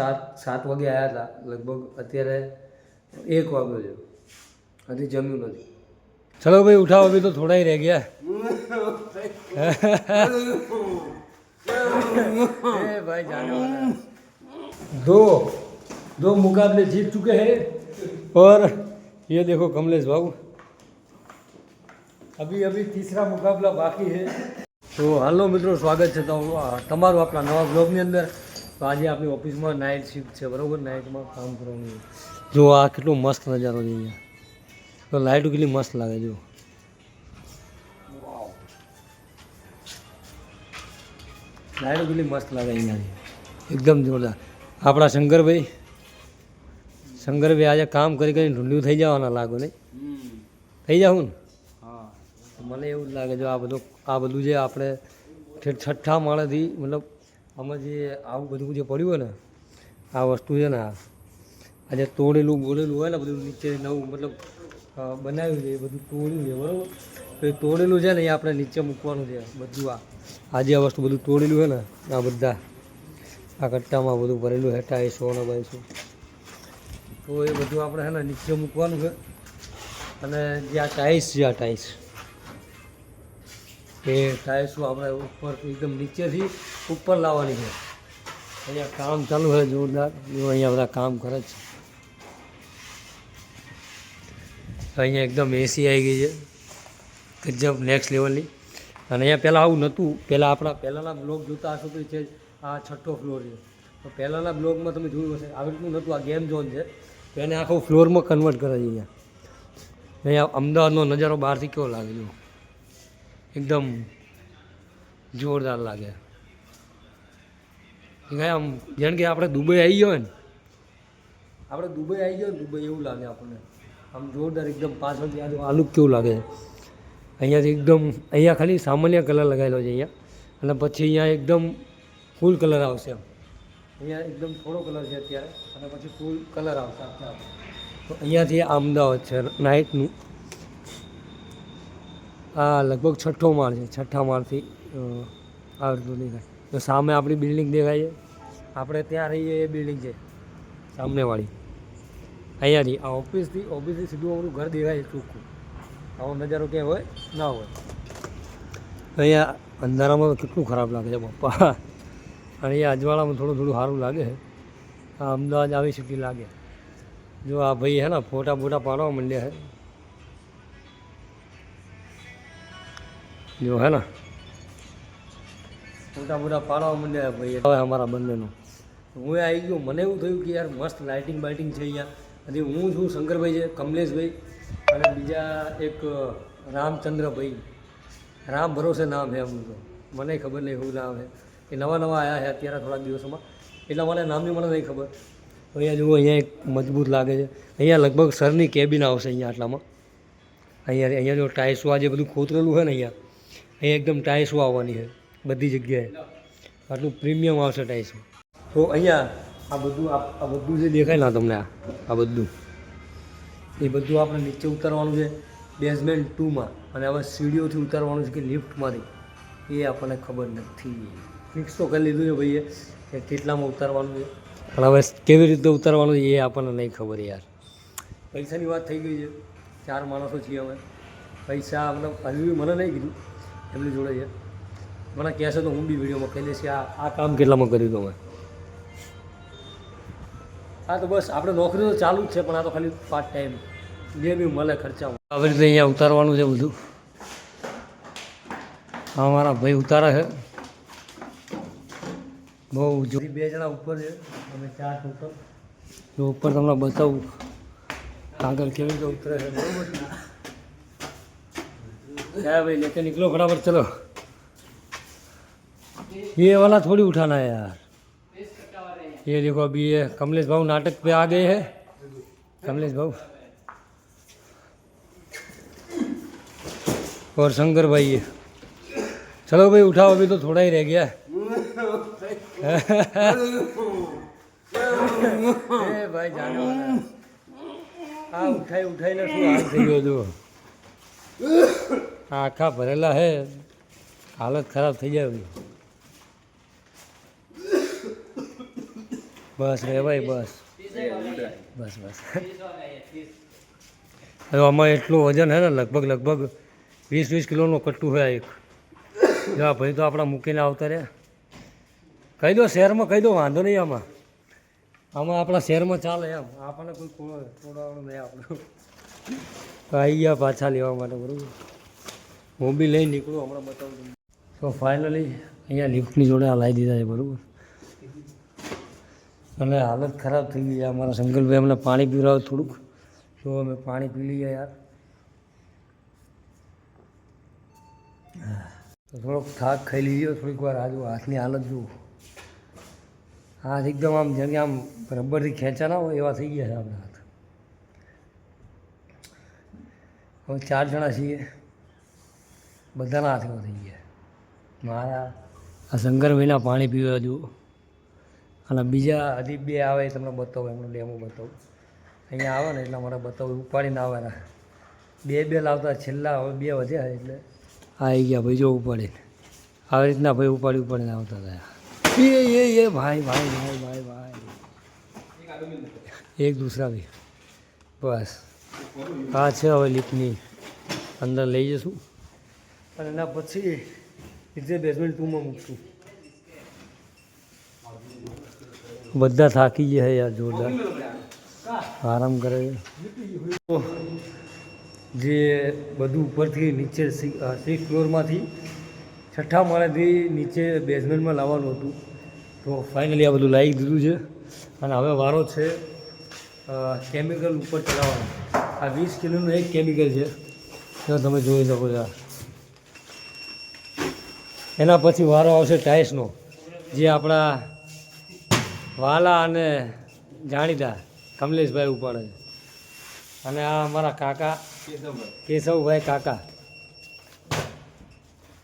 સાત સાત વાગે આવ્યા હતા લગભગ અત્યારે એક વાગ્યો છે હજી જમ્યું નથી ચલો ભાઈ ઉઠાવો અભી તો થોડા ही रह गया ए भाई जाने वाला है। दो दो मुकाबले जीत चुके हैं और ये देखो कमलेश बाबू अभी अभी तीसरा मुकाबला बाकी है તો હાલો મિત્રો સ્વાગત છે તો તમારું આપણા નવા બ્લોગની અંદર તો આજે આપણી ઓફિસમાં નાઇટ શિફ્ટ છે બરાબર? નાઇટમાં કામ કરવાનું જો આ કેટલો મસ્ત નજારો છે અહીંયા. તો લાઇટો કેટલી મસ્ત લાગે જો લાઇટો કેટલી મસ્ત લાગે અહીંયાની એકદમ જોરદાર. આપણા શંકરભાઈ શંકરભાઈ આજે કામ કરી કરીને ઢૂંઢ્યું થઈ જવાના લાગો નહીં? થઈ જાવ ને? તો મને એવું જ લાગે જો આ બધું આ બધું જે આપણે છઠ્ઠા માળેથી મતલબ આમાં જે આવું બધું જે પડ્યું હોય ને, આ વસ્તુ છે ને, આ આજે તોડેલું, બોલેલું હોય ને, બધું નીચે નવું, મતલબ બનાવ્યું છે, એ બધું તોડ્યું છે, બરાબર? એ તોડેલું છે ને, એ આપણે નીચે મૂકવાનું છે, બધું આ. આજે આ વસ્તુ બધું તોડેલું છે ને, આ બધા, આ કટ્ટામાં બધું ભરેલું ટાઈસો ને બાઈસો તો એ બધું આપણે છે ને, નીચે મૂકવાનું છે. અને જે આ ટાઈસ છે, આ એ ટાઈસો આપણે ઉપર એકદમ નીચેથી ઉપર લાવવાની છે. અહીંયા કામ ચાલુ છે, જોરદાર. અહીંયા બધા કામ કરે છે. અહીંયા એકદમ એસી આવી ગઈ છે. ગજબ નેક્સ્ટ લેવલની અને અહીંયા પહેલાં આવું નહોતું. પહેલાં આપણા પહેલાંના બ્લોગ જોતા હશો તો છે આ છઠ્ઠો ફ્લોર છે. તો પહેલાંના બ્લોગમાં તમે જોયું હશે, આવી રીતનું નહોતું. આ ગેમ ઝોન છે. તો એને આખો ફ્લોરમાં કન્વર્ટ કરે છે અહીંયા. અહીંયા અમદાવાદનો નજારો બહારથી કેવો લાગે જો એકદમ જોરદાર લાગે. આમ જાણ કે આપણે દુબઈ આવી ગયો ને. આપણે દુબઈ આવી ગયો દુબઈ એવું લાગે આપણને. આમ જોરદાર એકદમ પાછળથી આ આલુક કેવું લાગે. અહીંયાથી એકદમ, અહીંયા ખાલી સામાન્ય કલર લગાવેલો છે અહીંયા. અને પછી અહીંયા એકદમ ફૂલ કલર આવશે અહીંયા એકદમ થોડો કલર છે અત્યારે. અને પછી ફૂલ કલર આવશે અત્યારે. તો અહીંયાથી અમદાવાદ છે નાઇટનું આ લગભગ છઠ્ઠો માળ છે, છઠ્ઠા માળથી આ રીતનું દેખાય તો સામે આપણી બિલ્ડિંગ દેખાય છે. આપણે ત્યાં રહીએ, એ બિલ્ડિંગ છે, સામનેવાળી. અહીંયાથી, આ ઓફિસથી ઓફિસથી સીધું આપણું ઘર દેખાય છે, ચોખ્ખું. આવો નજારો ક્યાંય હોય, ના હોય. અહીંયા અંધારામાં કેટલું ખરાબ લાગે છે, પપ્પા. અને અહીંયા અજવાળામાં થોડું થોડું સારું લાગે છે. આ અમદાવાદ આવી સિટી લાગે. જો આ ભાઈ હે ને, ફોટા બોટા પાડવા માંડ્યા છે. જો હે ને? મોટા મોટા પાડવા માંડ્યા ભાઈ. હવે અમારા બંનેનું. હું એ આવી ગયો. મને એવું થયું કે યાર મસ્ત લાઇટિંગ બાઇટિંગ છે અહીંયા હજી હું છું શંકરભાઈ છે કમલેશભાઈ. અને બીજા એક રામચંદ્રભાઈ. રામ ભરોસે નામ છે એમનું તો. મને ખબર નહીં શું નામ છે. એ નવા નવા આવ્યા છે અત્યારે થોડાક દિવસોમાં. એટલા મને નામની મને નહીં ખબર. અહીંયા જુઓ અહીંયા એક મજબૂત લાગે છે. અહીંયા લગભગ સરની કેબિન આવશે અહીંયા આટલામાં. અહીંયા અહીંયા જો ટાઈસો આ જે બધું ખોતરેલું છે ને અહીંયા. અહીંયા એકદમ ટાઈસો આવવાની છે, બધી જગ્યાએ. આટલું પ્રીમિયમ આવશે ટાઈસો તો અહીંયા આ બધું આ બધું જે દેખાય ને તમને આ આ બધું, એ બધું આપણે નીચે ઉતારવાનું છે બેઝમેન્ટ ટુમાં અને હવે સીડીઓથી ઉતારવાનું છે કે લિફ્ટમાંથી એ આપણને ખબર નથી. ફિક્સ તો કરી લીધું છે ભાઈએ, કે કેટલામાં ઉતારવાનું છે. પણ હવે કેવી રીતે ઉતારવાનું છે એ આપણને નહીં ખબર યાર. પૈસાની વાત થઈ ગઈ છે. ચાર માણસો છીએ અમે. પૈસા મતલબ હજુ મને નહીં કીધું. એમની જોડે છે. મને કહેશે તો હું બી વિડીયોમાં કહી દઈશ કે આ આ કામ કેટલામાં હતું મેં હા તો બસ, આપણે નોકરી તો ચાલુ જ છે, પણ આ તો ખાલી પાર્ટ ટાઈમ જે બી મળે ખર્ચા આવી રીતે અહીંયા ઉતારવાનું છે બધું. હા મારા ભાઈ ઉતારે છે. બહુ જો બે જણા ઉપર છે, અમે ચાર જો ઉપર તમને બતાવું, આગળ કેવી રીતે ઉતરે છે, બરોબર क्या भाई लेके निकलो फटाफट चलो ये वाला थोड़ी उठाना है यार ये देखो अभी ये कमलेश भाऊ नाटक पे आ गए हैं कमलेश भाऊ और शंकर भाई ये चलो भाई उठाओ अभी तो थोड़ा ही रह गया है ए भाई जाने वाला है। આ ઉઠાઈ ઉઠાઈને શું હાલ થઈ ગયો જો આ આખા ભરેલા હે. હાલત ખરાબ થઈ જાય. બસ રે ભાઈ, બસ. બસ બસ. હવે આમાં એટલું વજન હે ને, લગભગ લગભગ વીસ વીસ કિલોનું કટ્ટું હોય એક. જો ભાઈ, તો આપણા મૂકીને આવતા રહ્યા. કહી દો શહેરમાં, કહી દો, વાંધો નહીં આમાં. આમાં આપણા શહેરમાં ચાલે એમ. આપણને કોઈ ખોળો ખોડાવાનું નહીં આપણું. તો આવી ગયા પાછા લેવા માટે, બરાબર. હું બી લઈ નીકળું, હમણાં બતાવું તમને. તો ફાઇનલી અહીંયા લિફ્ટની જોડે આ લાવી દીધા છે, બરાબર? અને હાલત ખરાબ થઈ ગઈ છે. અમારા શંકરભાઈ અમને પાણી પીવડાવે થોડુંક. તો અમે પાણી પી લઈએ યાર. તો થોડોક થાક ખાઈ લીધો, થોડીક વાર આજુ હાથની હાલત જુઓ. હાથ એકદમ આમ જેમ કે આમ રબરથી ખેંચા ના હોય એવા થઈ ગયા છે આપણા હાથ. હવે ચાર જણા છીએ. બધાના હાથમાં થઈ ગયા. મારા આ શંકરભાઈના પાણી પીવા જુઓ. અને બીજા હજી બે આવે એ તમને બતાવું, એમનો ડેમો બતાવું. અહીંયા આવે ને એટલા માટે બતાવું ઉપાડીને આવે બે બે લાવતા, છેલ્લા હવે બે વધ્યા એટલે આવી ગયા ભાઈ જો ઉપાડીને. આવી રીતના ભાઈ ઉપાડી ઉપાડીને આવતા હતા. એ એ એ ભાઈ ભાઈ ભાઈ ભાઈ ભાઈ. એક દૂસરા બી બસ. આ છે હવે લીપની અંદર લઈ જશું. અને એના પછી નીચે બેસમેન્ટ ટુમાં મૂકશું. બધા થાકી ગયા છે યાર જોરદાર. આરામ કરે છે. જે બધું ઉપરથી નીચે સિક્સ ફ્લોરમાંથી છઠ્ઠા માળેથી નીચે બેઝમેન્ટમાં લાવવાનું હતું. તો ફાઇનલી આ બધું લાવી દીધું છે. અને હવે વારો છે કેમિકલ ઉપર ચડાવવાનો આ વીસ કિલોનું એક કેમિકલ છે. તમે જોઈ શકો છો. એના પછી વારો આવશે ટાઇલ્સનો જે આપણા વાલા અને જાણીતા કમલેશભાઈ ઉપાડે છે અને આ અમારા કાકા કેશવભાઈ કાકા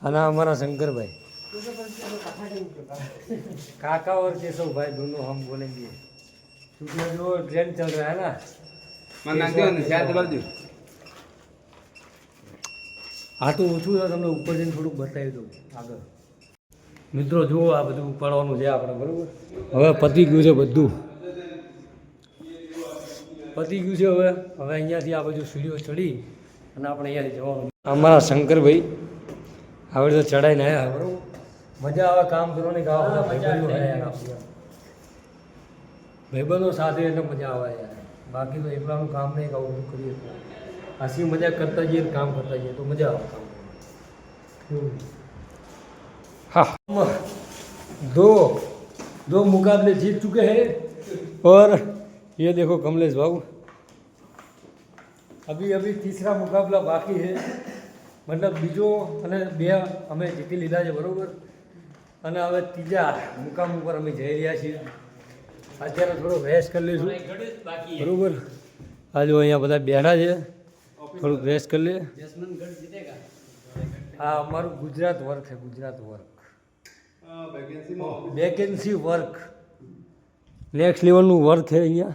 અને આ અમારા શંકરભાઈ काका और केशव भाई दोनों हम बोलेंगे क्योंकि जो ट्रेंड चल रहा है ना હા તો ઓછું છે તમને ઉપર જઈને થોડુંક બતાવી દઉં આગળ. મિત્રો જુઓ આ બધું ઉપાડવાનું છે આપણે બરાબર? હવે પતી ગયું છે બધું. પતી ગયું છે હવે. હવે અહીંયાથી આ બાજુ સીડીઓ ચડી અને આપણે અહીંયાથી જવાનું. અમારા શંકરભાઈ હવે તો ચડાઈને આવ્યા બરાબર? મજા આવે કામ કરવાની ભાઈબંધો સાથે એટલે મજા આવે યાર. બાકી તો એકલાનું કામ નહીં આવું કરીએ. હસી મજાક કરતા જઈએ ને કામ કરતા જઈએ તો મજા આવે કામ કરવાની. हाँ दो दो मुकाबले जीत चुके हैं और ये देखो कमलेश बाबू अभी अभी तीसरा मुकाबला बाकी है મતલબ બીજો અને બે અમે જીતી લીધા છે બરાબર અને હવે ત્રીજા મુકામ ઉપર અમે જઈ રહ્યા છીએ અત્યારે થોડો રેસ્ટ કરી લઈશું બરાબર આ જો અહીંયા બધા બેઠા છે થોડુંક રેસ્ટ કરી લઈએ હા અમારું ગુજરાત વર્ક છે Gujarat work vacancy work next લેવલનું work છે અહીંયા.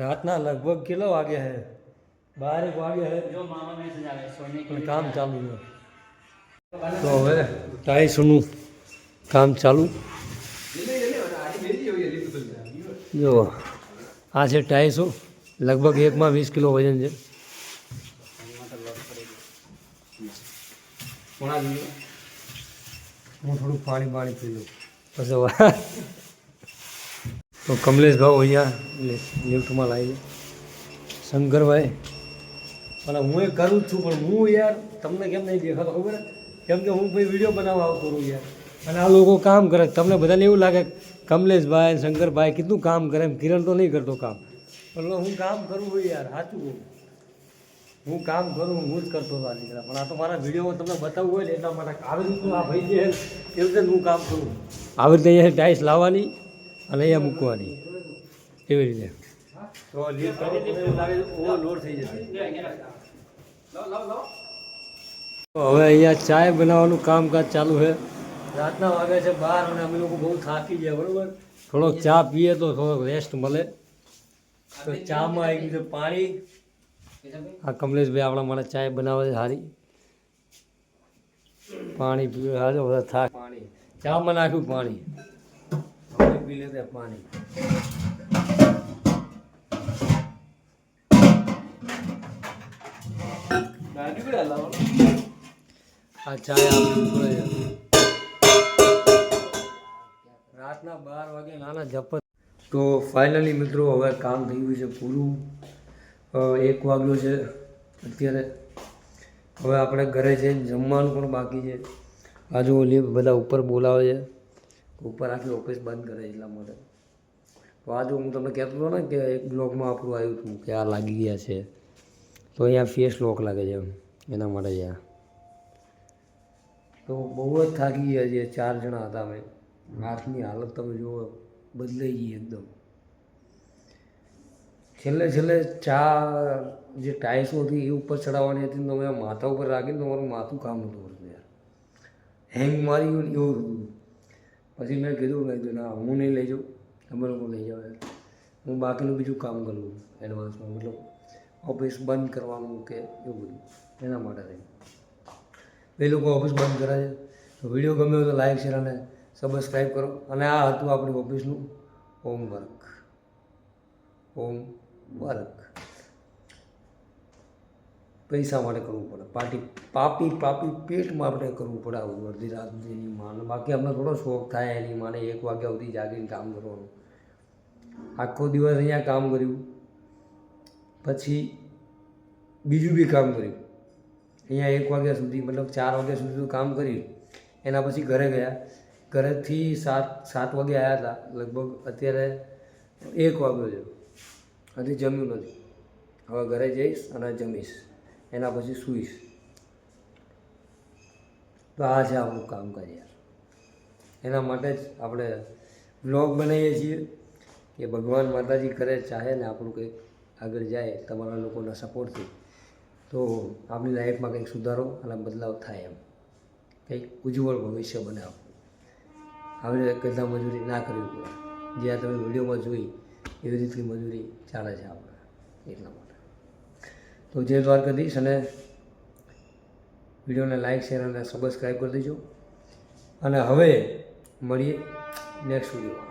રાતના લગભગ કેટલા વાગ્યા છે બાર એક વાગ્યા છે પણ કામ ચાલુ છે. તો હવે ટાઈસનું કામ ચાલુ. જો આ છે ટાઈસો. લગભગ એકમાં વીસ કિલો વજન છે. હું થોડું પાણી પાણી પી લઉં. પછી વા- તો કમલેશ ભાવ અહીંયા લિફ્ટમાં લાવી શંકરભાઈ. અને હું એ કરું જ છું પણ હું યાર તમને કેમ નહીં દેખાતો ખબર? કેમ કે હું ભાઈ વીડિયો બનાવવા આવતો રહું યાર. અને આ લોકો કામ કરે. તમને બધાને એવું લાગે કમલેશભાઈ શંકરભાઈ કેટલું કામ કરે એમ. કિરણ તો નહીં કરતો કામ. એટલે હું કામ કરું છું યાર, સાચું કહું હું કામ કરું, હું જ કરતો હતો આ પણ આ તો મારા વિડીયોમાં તમને બતાવવું હોય ને, એટલા માટે આવી રીતનું આ ભાઈ જે એ રીતે હું કામ કરું. આવી રીતે અહીંયા ટાઈસ લાવવાની અને અહીંયા મૂકવાની. એવી રીતે. તો ઓવરલોડ થઈ જશે. હવે અહીંયા ચાય બનાવવાનું કામકાજ ચાલુ છે. રાતના વાગે છે બાર અને અમે લોકો બહુ થાકી ગયા, બરાબર? થોડોક ચા પીએ તો થોડોક રેસ્ટ મળે. તો ચામાં આવી ગયું છે પાણી. આ કમલેશભાઈ આપણા મને ચાય બનાવે છે સારી પાણી પીવે હાજો બધા થાય પાણી. ચામાં નાખ્યું પાણી. પી લે પાણી. આ ચાય આપણે રાતના બાર વાગે નાના જપત તો ફાઇનલી મિત્રો, હવે કામ થઈ ગયું છે પૂરું. એક વાગ્યો છે અત્યારે. હવે આપણે ઘરે જઈને જમવાનું પણ બાકી છે. આજુ ઓલી બધા ઉપર બોલાવે છે. ઉપર આખી ઓફિસ બંધ કરે એટલા માટે. તો આજે હું તમને કહેતો હતો ને કે એક બ્લોગમાં આપણું આવ્યું હતું કે આ લાગી ગયા છે. તો અહીંયા ફેસ લોક લાગે છે એના માટે જ્યાં તો બહુ જ થાકી ગયા છે ચાર જણા હતા અમે. હાથની હાલત તમે જુઓ. બદલાઈ ગઈ એકદમ. છેલ્લે છેલ્લે ચા જે ટાઈસો હતી એ ઉપર ચડાવવાની હતી તમે માથા ઉપર રાખીને તમારું માથું કામ નહોતું કરતું યાર હેંગ મારી ગયું એવું હતું. પછી મેં કીધું મેં કીધું, ના, હું નહીં લઈ જાઉં. તમે લોકો લઈ જાઓ હું બાકીનું બીજું કામ કરું એડવાન્સમાં મતલબ ઓફિસ બંધ કરવાનું કે એવું બધું. એના માટે થઈ એ લોકો ઓફિસ બંધ કરે છે. વીડિયો ગમ્યો તો લાઈક શેર અને સબસ્ક્રાઈબ કરો. અને આ હતું આપણી ઓફિસનું હોમવર્ક. હોમવર્ક. પૈસા માટે કરવું પડે. પાટી, પાપી પાપી પેટમાં આપણે કરવું પડે આવું અડધી રાત સુધીની માને બાકી અમને થોડો શોખ થાય એની માને એક વાગ્યા સુધી જાગીને કામ કરવાનું. આખો દિવસ અહીંયા કામ કર્યું. પછી બીજું બી કામ કર્યું. અહીંયા એક વાગ્યા સુધી, મતલબ ચાર વાગ્યા સુધી કામ કર્યું. એના પછી ઘરે ગયા. ઘરેથી સાત સાત વાગે આવ્યા હતા. લગભગ અત્યારે એક વાગ્યો છે. હજી જમ્યું નથી. હવે ઘરે જઈશ અને જમીશ. એના પછી સૂઈશ. તો આ છે આપણું કામકાજ યાર. એના માટે જ આપણે બ્લોગ બનાવીએ છીએ કે ભગવાન માતાજી કરે, ચાહે ને આપણું કંઈક આગળ જાય, તમારા લોકોના સપોર્ટથી. તો આપણી લાઈફમાં કંઈક સુધારો અને બદલાવ થાય એમ. કંઈક ઉજ્જવળ ભવિષ્ય બને રીતે કરતા મજૂરી ના કરવી પડે. જ્યાં તમે વિડીયોમાં જોઈ, એવી રીતની મજૂરી ચાલે છે આપણે. એટલા માટે. તો જય દ્વારકાધીશ અને વિડીયોને લાઈક શેર અને સબસ્ક્રાઈબ કરી દેજો. અને હવે મળીએ નેક્સ્ટ વિડીયોમાં.